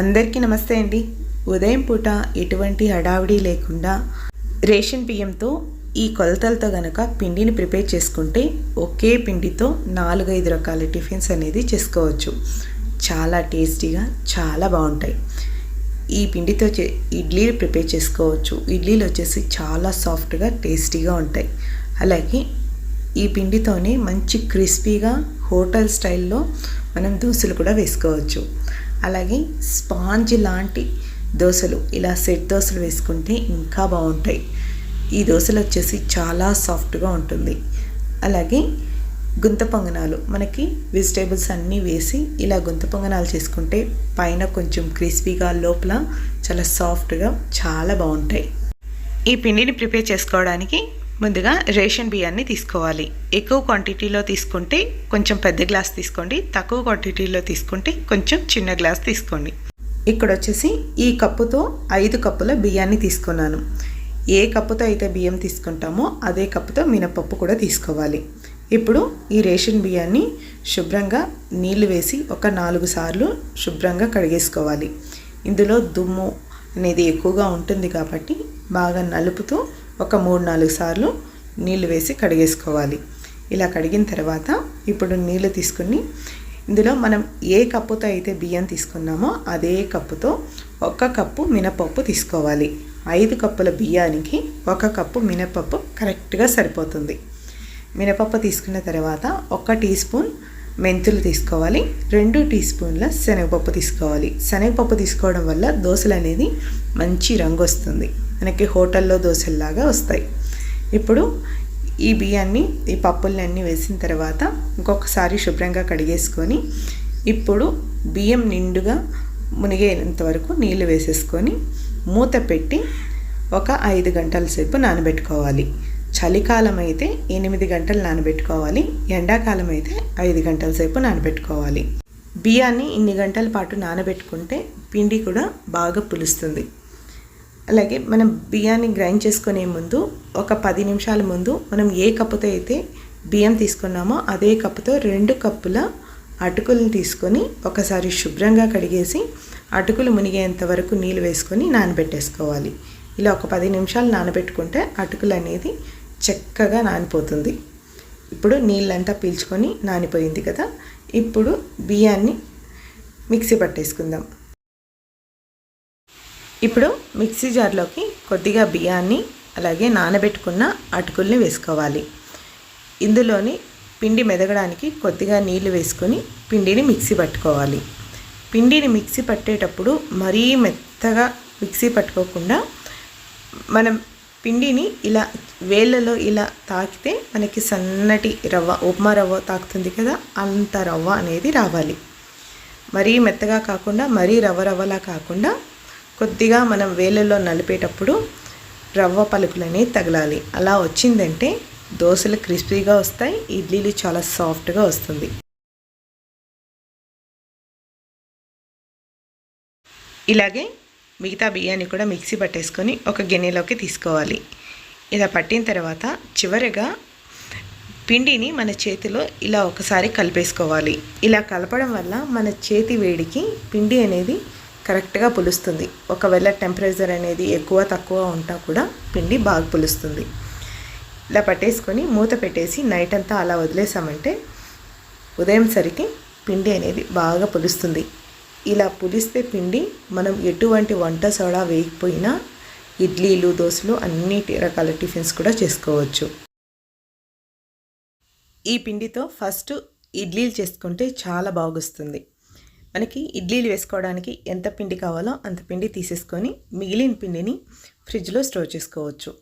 అందరికీ నమస్తే అండి. ఉదయం పూట ఎటువంటి హడావిడి లేకుండా రేషన్ బియ్యంతో ఈ కొలతలతో గనక పిండిని ప్రిపేర్ చేసుకుంటే ఒకే పిండితో నాలుగైదు రకాల టిఫిన్స్ అనేది చేసుకోవచ్చు. చాలా టేస్టీగా చాలా బాగుంటాయి. ఈ పిండితో చే ఇడ్లీలు ప్రిపేర్ చేసుకోవచ్చు. ఇడ్లీలు వచ్చేసి చాలా సాఫ్ట్గా టేస్టీగా ఉంటాయి. అలాగే ఈ పిండితోనే మంచి క్రిస్పీగా హోటల్ స్టైల్లో మనం దోశలు కూడా వేసుకోవచ్చు. అలాగే స్పాంజ్ లాంటి దోశలు ఇలా సెట్ దోశలు వేసుకుంటే ఇంకా బాగుంటాయి. ఈ దోశలు వచ్చేసి చాలా సాఫ్ట్గా ఉంటుంది. అలాగే గుంత పొంగనాలు మనకి వెజిటేబుల్స్ అన్నీ వేసి ఇలా గుంత పొంగనాలు చేసుకుంటే పైన కొంచెం క్రిస్పీగా లోపల చాలా సాఫ్ట్గా చాలా బాగుంటాయి. ఈ పిండిని ప్రిపేర్ చేసుకోవడానికి ముందుగా రేషన్ బియ్యాన్ని తీసుకోవాలి. ఎక్కువ క్వాంటిటీలో తీసుకుంటే కొంచెం పెద్ద గ్లాస్ తీసుకోండి. తక్కువ క్వాంటిటీలో తీసుకుంటే కొంచెం చిన్న గ్లాస్ తీసుకోండి. ఇక్కడ వచ్చేసి ఈ కప్పుతో ఐదు కప్పుల బియ్యాన్ని తీసుకున్నాను. ఏ కప్పుతో అయితే బియ్యం తీసుకుంటామో అదే కప్పుతో మినపప్పు కూడా తీసుకోవాలి. ఇప్పుడు ఈ రేషన్ బియ్యాన్ని శుభ్రంగా నీళ్ళు వేసి ఒక నాలుగు సార్లు శుభ్రంగా కడిగేసుకోవాలి. ఇందులో దుమ్ము అనేది ఎక్కువగా ఉంటుంది కాబట్టి బాగా నలుపుతూ ఒక మూడు నాలుగు సార్లు నీళ్ళు వేసి కడిగేసుకోవాలి. ఇలా కడిగిన తర్వాత ఇప్పుడు నీళ్ళు తీసుకుని ఇందులో మనం ఏ కప్పుతో అయితే బియ్యం తీసుకున్నామో అదే కప్పుతో ఒక కప్పు మినపప్పు తీసుకోవాలి. ఐదు కప్పుల బియ్యానికి ఒక కప్పు మినపప్పు కరెక్ట్గా సరిపోతుంది. మినపప్పు తీసుకున్న తర్వాత ఒక టీ స్పూన్ మెంతులు తీసుకోవాలి. రెండు టీ స్పూన్ల శనగపప్పు తీసుకోవాలి. శనగపప్పు తీసుకోవడం వల్ల దోశలు అనేది మంచి రంగు వస్తుంది మనకి హోటల్లో దోశల్లాగా వస్తాయి. ఇప్పుడు ఈ బియ్యాన్ని ఈ పప్పులన్నీ వేసిన తర్వాత ఇంకొకసారి శుభ్రంగా కడిగేసుకొని ఇప్పుడు బియ్యం నిండుగా మునిగేంత వరకు నీళ్ళు వేసేసుకొని మూత పెట్టి ఒక ఐదు గంటల సేపు నానబెట్టుకోవాలి. చలికాలం అయితే ఎనిమిది గంటలు నానబెట్టుకోవాలి. ఎండాకాలం అయితే ఐదు గంటల సేపు నానబెట్టుకోవాలి. బియ్యాన్ని ఇన్ని గంటల పాటు నానబెట్టుకుంటే పిండి కూడా బాగా పులుస్తుంది. అలాగే మనం బియ్యాన్ని గ్రైండ్ చేసుకునే ముందు ఒక పది నిమిషాల ముందు మనం ఏ కప్పుతో అయితే బియ్యం తీసుకున్నామో అదే కప్పుతో రెండు కప్పుల అటుకులను తీసుకొని ఒకసారి శుభ్రంగా కడిగేసి అటుకులు మునిగేంత వరకు నీళ్ళు వేసుకొని నానబెట్టేసుకోవాలి. ఇలా ఒక పది నిమిషాలు నానబెట్టుకుంటే అటుకులు అనేది చక్కగా నానిపోతుంది. ఇప్పుడు నీళ్ళంతా పీల్చుకొని నానిపోయింది కదా ఇప్పుడు బియ్యాన్ని మిక్సీ పట్టేసుకుందాం. ఇప్పుడు మిక్సీ జార్లోకి కొద్దిగా బియ్యాన్ని అలాగే నానబెట్టుకున్న అటుకుల్ని వేసుకోవాలి. ఇందులోని పిండి మెదగడానికి కొద్దిగా నీళ్ళు వేసుకొని పిండిని మిక్సీ పట్టుకోవాలి. పిండిని మిక్సీ పట్టేటప్పుడు మరీ మెత్తగా మిక్సీ పట్టుకోకుండా మనం పిండిని ఇలా వేళ్ళలో ఇలా తాకితే మనకి సన్నటి రవ్వ ఉప్మా రవ్వ తాకుతుంది కదా అంత రవ్వ అనేది రావాలి. మరీ మెత్తగా కాకుండా మరీ రవ్వ రవ్వలా కాకుండా కొద్దిగా మనం వేలల్లో నలిపేటప్పుడు రవ్వ పలుకులనే తగలాలి. అలా వచ్చిందంటే దోశలు క్రిస్పీగా వస్తాయి ఇడ్లీలు చాలా సాఫ్ట్గా వస్తుంది. ఇలాగే మిగతా బియ్యాన్ని కూడా మిక్సీ పట్టేసుకొని ఒక గిన్నెలోకి తీసుకోవాలి. ఇలా పట్టిన తర్వాత చివరిగా పిండిని మన చేతిలో ఇలా ఒకసారి కలిపేసుకోవాలి. ఇలా కలపడం వల్ల మన చేతి వేడికి పిండి అనేది కరెక్ట్గా పులుస్తుంది. ఒకవేళ టెంపరేచర్ అనేది ఎక్కువ తక్కువ ఉంటా కూడా పిండి బాగా పులుస్తుంది. ఇలా పట్టేసుకొని మూత పెట్టేసి నైట్ అంతా అలా వదిలేసామంటే ఉదయం సరికి పిండి అనేది బాగా పులుస్తుంది. ఇలా పులిస్తే పిండి మనం ఎటువంటి వంట సోడా వేయకపోయినా ఇడ్లీలు దోశలు అన్ని రకాల టిఫిన్స్ కూడా చేసుకోవచ్చు. ఈ పిండితో ఫస్ట్ ఇడ్లీలు చేసుకుంటే చాలా బాగొస్తుంది. మనకి ఇడ్లీలు వేసుకోవడానికి ఎంత పిండి కావాలో అంత పిండి తీసేసుకొని మిగిలిన పిండిని ఫ్రిడ్జ్లో స్టోర్ చేసుకోవచ్చు.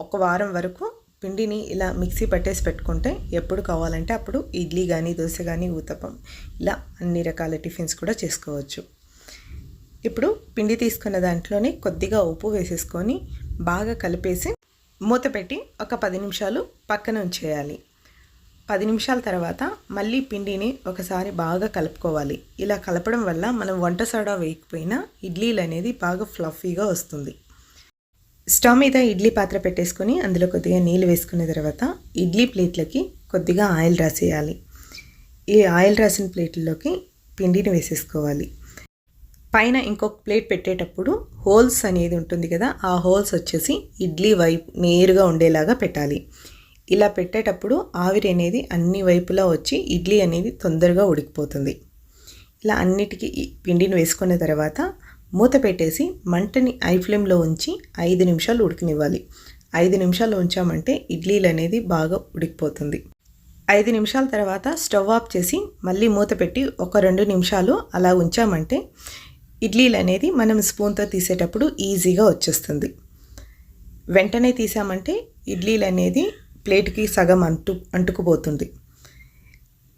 ఒక వారం వరకు పిండిని ఇలా మిక్సీ పట్టేసి పెట్టుకుంటే ఎప్పుడు కావాలంటే అప్పుడు ఇడ్లీ కానీ దోశ కానీ ఊతపం ఇలా అన్ని రకాల టిఫిన్స్ కూడా చేసుకోవచ్చు. ఇప్పుడు పిండి తీసుకున్న దాంట్లోనే కొద్దిగా ఉప్పు వేసేసుకొని బాగా కలిపేసి మూత పెట్టి ఒక పది నిమిషాలు పక్కన ఉంచేయాలి. పది నిమిషాల తర్వాత మళ్ళీ పిండిని ఒకసారి బాగా కలుపుకోవాలి. ఇలా కలపడం వల్ల మనం వంట సోడా వేయకపోయినా ఇడ్లీలు అనేది బాగా ఫ్లఫీగా వస్తుంది. స్టవ్ మీద ఇడ్లీ పాత్ర పెట్టేసుకొని అందులో కొద్దిగా నీళ్ళు వేసుకున్న తర్వాత ఇడ్లీ ప్లేట్లకి కొద్దిగా ఆయిల్ రాసేయాలి. ఈ ఆయిల్ రాసిన ప్లేట్లలోకి పిండిని వేసేసుకోవాలి. పైన ఇంకొక ప్లేట్ పెట్టేటప్పుడు హోల్స్ అనేది ఉంటుంది కదా ఆ హోల్స్ వచ్చేసి ఇడ్లీ వైపు నేరుగా ఉండేలాగా పెట్టాలి. ఇలా పెట్టేటప్పుడు ఆవిరి అనేది అన్ని వైపులా వచ్చి ఇడ్లీ అనేది తొందరగా ఉడికిపోతుంది. ఇలా అన్నిటికీ ఈ పిండిని వేసుకున్న తర్వాత మూత పెట్టేసి మంటని ఐ ఫ్లేమ్లో ఉంచి ఐదు నిమిషాలు ఉడికినివ్వాలి. ఐదు నిమిషాలు ఉంచామంటే ఇడ్లీలు అనేది బాగా ఉడికిపోతుంది. ఐదు నిమిషాల తర్వాత స్టవ్ ఆఫ్ చేసి మళ్ళీ మూత పెట్టి ఒక రెండు నిమిషాలు అలా ఉంచామంటే ఇడ్లీలు అనేది మనం స్పూన్తో తీసేటప్పుడు ఈజీగా వచ్చేస్తుంది. వెంటనే తీసామంటే ఇడ్లీలు అనేది ప్లేట్కి సగం అంటు అంటుకుపోతుంది.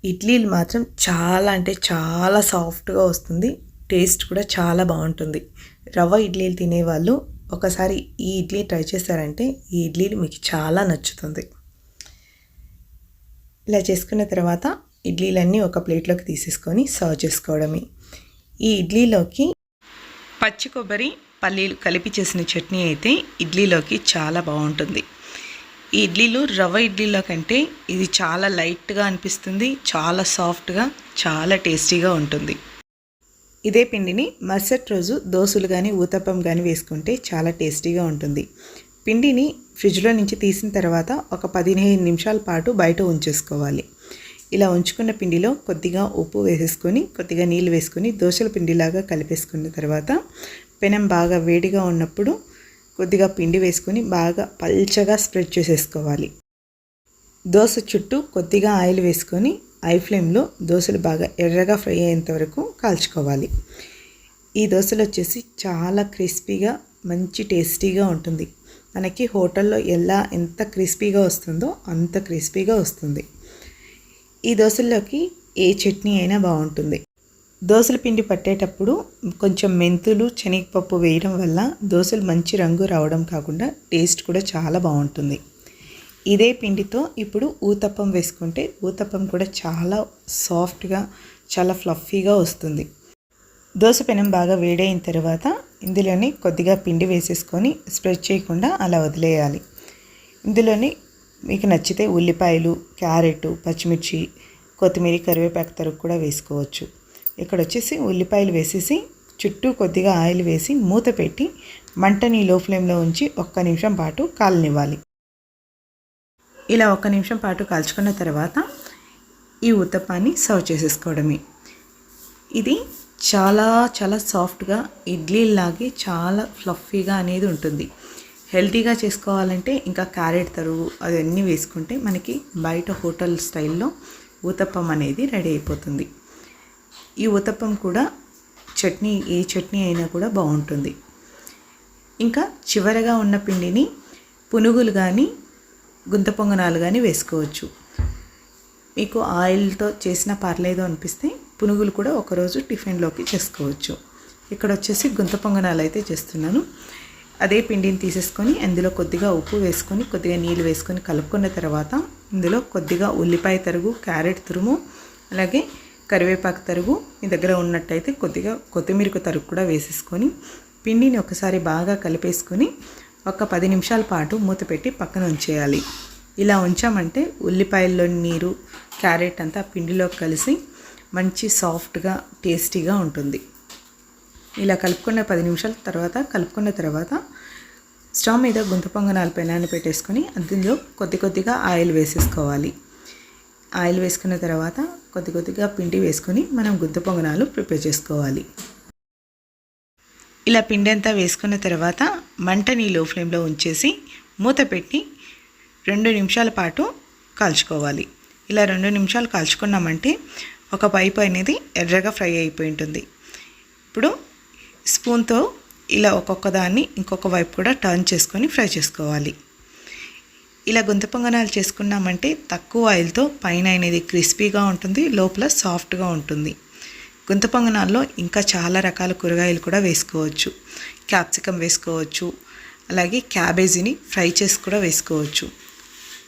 ఇడ్లీలు మాత్రం చాలా అంటే చాలా సాఫ్ట్గా వస్తుంది. టేస్ట్ కూడా చాలా బాగుంటుంది. రవ్వ ఇడ్లీలు తినేవాళ్ళు ఒకసారి ఈ ఇడ్లీ ట్రై చేశారంటే ఈ ఇడ్లీలు మీకు చాలా నచ్చుతుంది. ఇలా చేసుకున్న తర్వాత ఇడ్లీలన్నీ ఒక ప్లేట్లోకి తీసేసుకొని సర్వ్ చేసుకోవడమే. ఈ ఇడ్లీలోకి పచ్చి కొబ్బరి పల్లీలు కలిపి చేసిన చట్నీ అయితే ఇడ్లీలోకి చాలా బాగుంటుంది. ఈ ఇడ్లీలు రవ్వ ఇడ్లీలో కంటే ఇది చాలా లైట్గా అనిపిస్తుంది చాలా సాఫ్ట్గా చాలా టేస్టీగా ఉంటుంది. ఇదే పిండిని మరుసటి రోజు దోశలు కానీ ఊతప్పం కానీ వేసుకుంటే చాలా టేస్టీగా ఉంటుంది. పిండిని ఫ్రిడ్జ్లో నుంచి తీసిన తర్వాత ఒక పదిహేను నిమిషాల పాటు బయట ఉంచేసుకోవాలి. ఇలా ఉంచుకున్న పిండిలో కొద్దిగా ఉప్పు వేసేసుకొని కొద్దిగా నీళ్ళు వేసుకొని దోశల పిండిలాగా కలిపేసుకున్న తర్వాత పెనం బాగా వేడిగా ఉన్నప్పుడు కొద్దిగా పిండి వేసుకొని బాగా పల్చగా స్ప్రెడ్ చేసేసుకోవాలి. దోశ చుట్టూ కొద్దిగా ఆయిల్ వేసుకొని ఐ ఫ్లేమ్లో దోశలు బాగా ఎర్రగా ఫ్రై అయ్యేంత వరకు కాల్చుకోవాలి. ఈ దోశలు వచ్చేసి చాలా క్రిస్పీగా మంచి టేస్టీగా ఉంటుంది. మనకి హోటల్లో ఎలా ఎంత క్రిస్పీగా వస్తుందో అంత క్రిస్పీగా వస్తుంది. ఈ దోశల్లోకి ఏ చట్నీ అయినా బాగుంటుంది. దోశల పిండి పట్టేటప్పుడు కొంచెం మెంతులు శనగపప్పు వేయడం వల్ల దోశలు మంచి రంగు రావడం కాకుండా టేస్ట్ కూడా చాలా బాగుంటుంది. ఇదే పిండితో ఇప్పుడు ఊతప్పం వేసుకుంటే ఊతప్పం కూడా చాలా సాఫ్ట్గా చాలా ఫ్లఫీగా వస్తుంది. దోశ పెనం బాగా వేడైన తర్వాత ఇందులోనే కొద్దిగా పిండి వేసేసుకొని స్ప్రెడ్ చేయకుండా అలా వదిలేయాలి. ఇందులోని మీకు నచ్చితే ఉల్లిపాయలు క్యారెట్ పచ్చిమిర్చి కొత్తిమీర కరివేపాకు తరుగు కూడా వేసుకోవచ్చు. ఇక్కడ వచ్చేసి ఉల్లిపాయలు వేసేసి చుట్టూ కొద్దిగా ఆయిల్ వేసి మూత పెట్టి మంటని లో ఫ్లేమ్లో ఉంచి ఒక్క నిమిషం పాటు కాలనివ్వాలి. ఇలా ఒక్క నిమిషం పాటు కాల్చుకున్న తర్వాత ఈ ఉత్తప్పాన్ని సర్వ్ చేసేసుకోవడమే. ఇది చాలా చాలా సాఫ్ట్గా ఇడ్లీలాగే చాలా ఫ్లఫీగా అనేది ఉంటుంది. హెల్తీగా చేసుకోవాలంటే ఇంకా క్యారెట్ తరువు అవన్నీ వేసుకుంటే మనకి బయట హోటల్ స్టైల్లో ఊతప్పం అనేది రెడీ అయిపోతుంది. ఈ ఉతప్పం కూడా చట్నీ ఏ చట్నీ అయినా కూడా బాగుంటుంది. ఇంకా చివరగా ఉన్న పిండిని పునుగులు కానీ గుంత పొంగనాలు కానీ వేసుకోవచ్చు. మీకు ఆయిల్తో చేసిన పర్లేదు అనిపిస్తే పునుగులు కూడా ఒకరోజు టిఫిన్లోకి చేసుకోవచ్చు. ఇక్కడ వచ్చేసి గుంత పొంగనాలు అయితే చేస్తున్నాను. అదే పిండిని తీసేసుకొని అందులో కొద్దిగా ఉప్పు వేసుకొని కొద్దిగా నీళ్ళు వేసుకొని కలుపుకున్న తర్వాత ఇందులో కొద్దిగా ఉల్లిపాయ తరుగు క్యారెట్ తురుము అలాగే కరివేపాకు తరుగు మీ దగ్గర ఉన్నట్టయితే కొద్దిగా కొత్తిమీరకు తరుగు కూడా వేసేసుకొని పిండిని ఒకసారి బాగా కలిపేసుకొని ఒక పది నిమిషాల పాటు మూత పెట్టి పక్కన ఉంచేయాలి. ఇలా ఉంచామంటే ఉల్లిపాయల్లోని నీరు క్యారెట్ అంతా పిండిలో కలిసి మంచి సాఫ్ట్గా టేస్టీగా ఉంటుంది. ఇలా కలుపుకున్న పది నిమిషాల తర్వాత కలుపుకున్న తర్వాత స్టవ్ మీద గుంత పొంగనాలు పెనాన్ని పెట్టేసుకొని అందులో కొద్ది కొద్దిగా ఆయిల్ వేసేసుకోవాలి. ఆయిల్ వేసుకున్న తర్వాత కొద్ది కొద్దిగా పిండి వేసుకొని మనం గుద్ద పొంగనాలు ప్రిపేర్ చేసుకోవాలి. ఇలా పిండి అంతా వేసుకున్న తర్వాత మంటని లో ఫ్లేమ్లో ఉంచేసి మూత పెట్టి రెండు నిమిషాల పాటు కాల్చుకోవాలి. ఇలా రెండు నిమిషాలు కాల్చుకున్నామంటే ఒక పైపు అనేది ఎర్రగా ఫ్రై అయిపోయి ఉంటుంది. ఇప్పుడు స్పూన్తో ఇలా ఒక్కొక్క దాన్ని ఇంకొక వైపు కూడా టర్న్ చేసుకొని ఫ్రై చేసుకోవాలి. ఇలా గుంత పొంగనాలు చేసుకున్నామంటే తక్కువ ఆయిల్తో పైన అనేది క్రిస్పీగా ఉంటుంది లోపల సాఫ్ట్గా ఉంటుంది. గుంత పొంగనాల్లో ఇంకా చాలా రకాల కూరగాయలు కూడా వేసుకోవచ్చు. క్యాప్సికమ్ వేసుకోవచ్చు. అలాగే క్యాబేజీని ఫ్రై చేసి కూడా వేసుకోవచ్చు.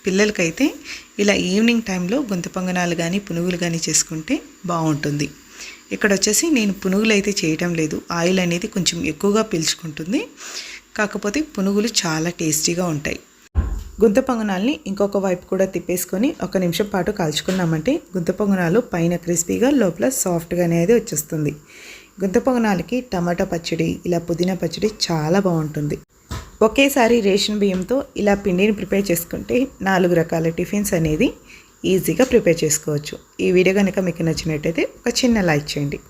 పిల్లలకైతే ఇలా ఈవినింగ్ టైంలో గుంత పొంగనాలు కానీ పునుగులు కానీ చేసుకుంటే బాగుంటుంది. ఇక్కడ వచ్చేసి నేను పునుగులు అయితే చేయటం లేదు. ఆయిల్ అనేది కొంచెం ఎక్కువగా పీల్చుకుంటుంది. కాకపోతే పునుగులు చాలా టేస్టీగా ఉంటాయి. గుంత పొంగనాల్ని ఇంకొక వైపు కూడా తిప్పేసుకొని ఒక నిమిషం పాటు కాల్చుకున్నామంటే గుంత పొంగనాలు పైన క్రిస్పీగా లోపల సాఫ్ట్గా అనేది వచ్చేస్తుంది. గుంత పొంగనాలకి టమాటా పచ్చడి ఇలా పుదీనా పచ్చడి చాలా బాగుంటుంది. ఒకేసారి రేషన్ బియ్యంతో ఇలా పిండిని ప్రిపేర్ చేసుకుంటే నాలుగు రకాల టిఫిన్స్ అనేది ఈజీగా ప్రిపేర్ చేసుకోవచ్చు. ఈ వీడియో కనుక మీకు నచ్చినట్టయితే ఒక చిన్న లైక్ చేయండి.